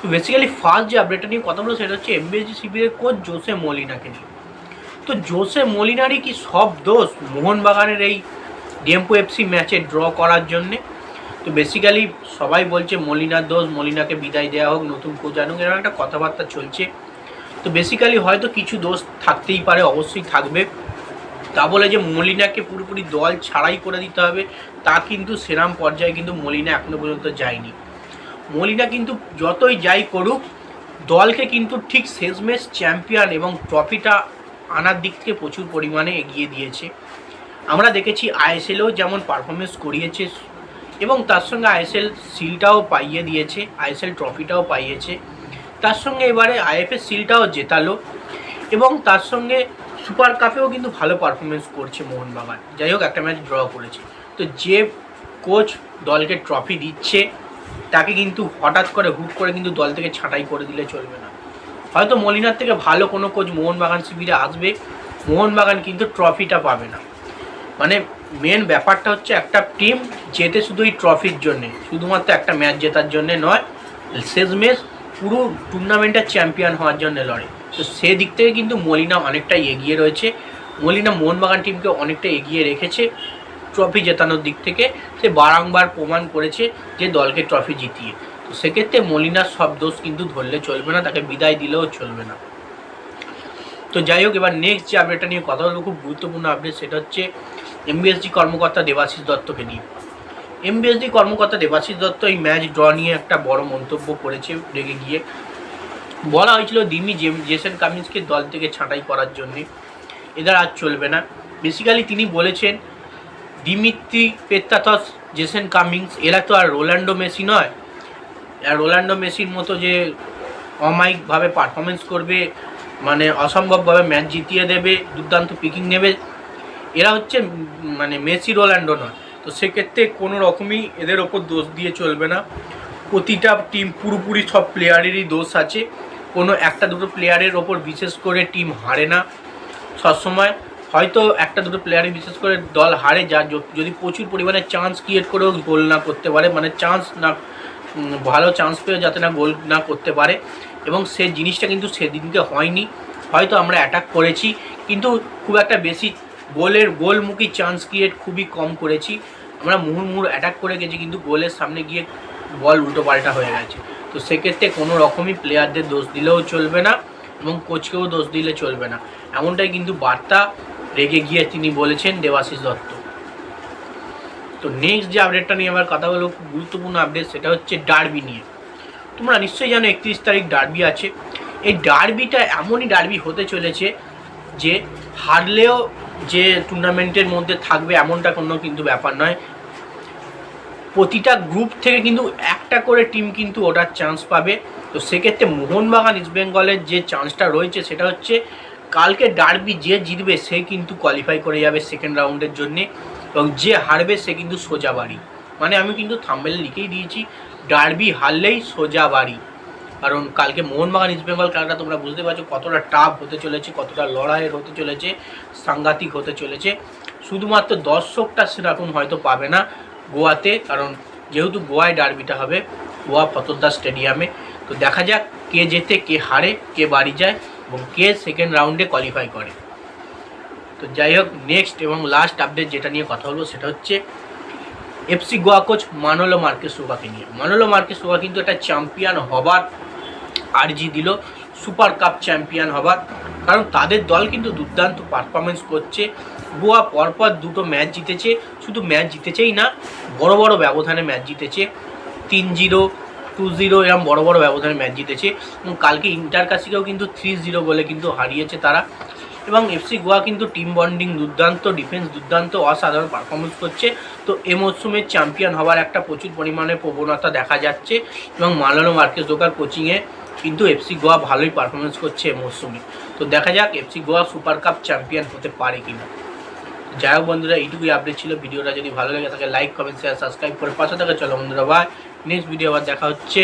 তো basically first যে আপডেটটা নিয়ে কথা বলো সেটা হচ্ছে এমবিএসজি শিবিরের কোচ জোসে মলিনাকে তো জোসে মলিনারই কি সব দোষ মোহনবাগানের এই ডিএমপো এফসি ম্যাচে ড্র করার জন্যে? তো বেসিক্যালি সবাই বলছে মলিনার দোষ, মলিনাকে বিদায় দেওয়া হোক, নতুন কোচ আনুক, এরকম একটা কথাবার্তা চলছে। তো বেসিক্যালি হয়তো কিছু দোষ থাকতেই পারে, অবশ্যই থাকবে। তা বলে যে মলিনাকে পুরোপুরি দল ছাড়াই করে দিতে হবে, তা কিন্তু সেরাম পর্যায়ে কিন্তু মলিনা এখনও পর্যন্ত যায়নি। মলিনা কিন্তু যতই যাই করুক, দলকে কিন্তু ঠিক শেষমেশ চ্যাম্পিয়ন এবং ট্রফিটা আনার দিক থেকে প্রচুর পরিমাণে এগিয়ে দিয়েছে। আমরা দেখেছি আইএসএলও যেমন পারফরমেন্স করিয়েছে এবং তার সঙ্গে আইএসএল সিলটাও পাইয়ে দিয়েছে, আইএসএল ট্রফিটাও পাইয়েছে। তার সঙ্গে এবারে আইএফএ সিলটাও জেতালো এবং তার সঙ্গে সুপার কাপেও কিন্তু ভালো পারফরমেন্স করছে মোহনবাগান। যাই হোক, একটা ম্যাচ ড্র করেছে। তো যে কোচ দলকে ট্রফি দিচ্ছে তাকে কিন্তু হঠাৎ করে হুট করে কিন্তু দল থেকে ছাঁটাই করে দিলে চলবে না। হয়তো মলিনার থেকে ভালো কোনো কোচ মোহনবাগান শিবিরে আসবে, মোহনবাগান কিন্তু ট্রফিটা পাবে না। মানে মেন ব্যাপারটা হচ্ছে একটা টিম জেতে শুধু এই ট্রফির জন্যে, শুধুমাত্র একটা ম্যাচ জেতার জন্যে নয়, শেষমেশ পুরো টুর্নামেন্টের চ্যাম্পিয়ন হওয়ার জন্য লড়ে। তো সেদিক থেকে কিন্তু মলিনা অনেকটাই এগিয়ে রয়েছে, মলিনা মোহনবাগান টিমকে অনেকটা এগিয়ে রেখেছে। ট্রফি জেতানোর দিক থেকে সে বারংবার প্রমাণ করেছে যে দলকে ট্রফি জিতিয়ে। তো সেক্ষেত্রে মলিনার সব দোষ কিন্তু ধরলে চলবে না, তাকে বিদায় দিলেও চলবে না। তো যাই হোক, এবার নেক্সট যে আপডেটটা নিয়ে কথা বলব, খুব গুরুত্বপূর্ণ আপডেট সেটা হচ্ছে এমবিএসডি কর্মকর্তা দেবাশিস দত্তকে নিয়ে। এমবিএসডি কর্মকর্তা দেবাশিস দত্ত এই ম্যাচ ড্র নিয়ে একটা বড় মন্তব্য করেছে রেগে গিয়ে। বলা হয়েছিল, দিমি জেম- জেসন কামিন্সকে দল থেকে ছাঁটাই করার জন্যে। এদের আর চলবে না। বেসিক্যালি তিনি বলেছেন দিমিত্রি পেত্তাথস জেসেন কামিংস, এরা তো আর রোল্যান্ডো মেসি নয়। আর রোল্যান্ডো মেসির মতো যে অমায়িকভাবে পারফরমেন্স করবে মানে অসম্ভবভাবে ম্যাচ জিতিয়ে দেবে, দুর্দান্ত পিকিং নেবে, এরা হচ্ছে মানে মেসি রোল্যান্ডো নয়। তো সেক্ষেত্রে কোনো রকমই এদের ওপর দোষ দিয়ে চলবে না। প্রতিটা টিম পুরোপুরি সব প্লেয়ারেরই দোষ আছে। কোনো একটা দুটো প্লেয়ারের ওপর বিশেষ করে টিম হারে না। সবসময় হয়তো একটা দুটো প্লেয়ারে বিশেষ করে দল হারে যা যদি প্রচুর পরিমাণে চান্স ক্রিয়েট করেও গোল না করতে পারে মানে চান্স না ভালো চান্স পেয়ে যাতে না গোল না করতে পারে, এবং সে জিনিসটা কিন্তু সেদিনকে হয়নি। হয়তো আমরা অ্যাটাক করেছি, কিন্তু খুব একটা বেশি গোলের, গোলমুখী চান্স ক্রিয়েট খুবই কম করেছি। আমরা মুহুর্মুহুর অ্যাটাক করে গেছি, কিন্তু গোলের সামনে গিয়ে বল উল্টো পাল্টা হয়ে গেছে। তো সেক্ষেত্রে কোনো রকমই প্লেয়ারদের দোষ দিলেও চলবে না, এবং কোচকেও দোষ দিলে চলবে না। এমনটাই কিন্তু বার্তা রেগে গিয়ে তিনি বলেছেন দেবাশিস দত্ত। তো নেক্সট যে আপডেটটা নিয়ে আমার কথা বলব খুব গুরুত্বপূর্ণ আপডেট সেটা হচ্ছে ডার্বি নিয়ে। তোমরা নিশ্চয়ই জানো একত্রিশ তারিখ ডার্বি আছে। এই ডার্বিটা এমনই ডার্বি হতে চলেছে যে হারলেও যে টুর্নামেন্টের মধ্যে থাকবে এমনটা কোনো কিন্তু ব্যাপার নয়। প্রতিটা গ্রুপ থেকে কিন্তু একটা করে টিম কিন্তু ওটার চান্স পাবে। তো সেক্ষেত্রে মোহনবাগান ইস্টবেঙ্গলের যে চান্সটা রয়েছে সেটা হচ্ছে কালকে ডার্বি যে জিতবে, সে কিন্তু কোয়ালিফাই করে যাবে সেকেন্ড রাউন্ডের জন্যে এবং যে হারবে, সে কিন্তু সোজা বাড়ি। মানে আমি কিন্তু থাম্বেল লিখেই দিয়েছি ডার্বি হারলেই সোজা বাড়ি। কারণ কালকে মোহনবাগান ইস্টবেঙ্গল খেলাটা তোমরা বুঝতে পারছ, কতটা টাফ হতে চলেছে, কতটা লড়াইয়ের হতে চলেছে, সাংঘাতিক হতে চলেছে। শুধুমাত্র দর্শকটা সেরকম হয়তো পাবে না গোয়াতে, কারণ যেহেতু গোয়ায় ডার্বিটা হবে, গোয়া ফতরদা স্টেডিয়ামে তো দেখা যাক কে জেতে, কে হারে, কে বাড়ি যায়। এবং কে সেকেন্ড রাউন্ডে কোয়ালিফাই করে। তো যাই হোক নেক্সট এবং লাস্ট আপডেট যেটা নিয়ে কথা বলব সেটা হচ্ছে FC Goa coach Manolo Marquez সোগাকে নিয়ে। মানোলো মার্কেস সোগা কিন্তু একটা চ্যাম্পিয়ন হবার আর্জি দিল সুপার কাপ চ্যাম্পিয়ন হবার। কারণ তাদের দল কিন্তু দুর্দান্ত পারফরমেন্স করছে। গোয়া পরপর দুটো ম্যাচ জিতেছে, শুধু ম্যাচ জিতেছেই না, বড় বড় ব্যবধানে ম্যাচ জিতেছে। তিন জিরো টু জিরো এরকম বড় বড় ব্যবধানে ম্যাচ জিতেছে। এবং কালকে ইন্টার কাশিকেও কিন্তু থ্রি জিরো বলে কিন্তু হারিয়েছে তারা। এবং এফসি গোয়া কিন্তু টিম বন্ডিং দুর্দান্ত ডিফেন্স দুর্দান্ত, অসাধারণ পারফরমেন্স করছে। তো এ মরশুমে চ্যাম্পিয়ন হওয়ার একটা প্রচুর পরিমাণে প্রবণতা দেখা যাচ্ছে। এবং মালানো মার্কেস দোকার কোচিংয়ে কিন্তু এফসি গোয়া ভালোই পারফরমেন্স করছে এ তো তো দেখা যাক FC Goa super cup champion হতে পারে কিনা। যাই হোক বন্ধুরা, এইটুকুই আপডেট ছিল। ভিডিওটা যদি ভালো লাগে তাকে লাইক কমেন্ট শেয়ার সাবস্ক্রাইব করে পাশে থাকে। চলো বন্ধুরা বাই নেক্সট ভিডিও আবার দেখা হচ্ছে।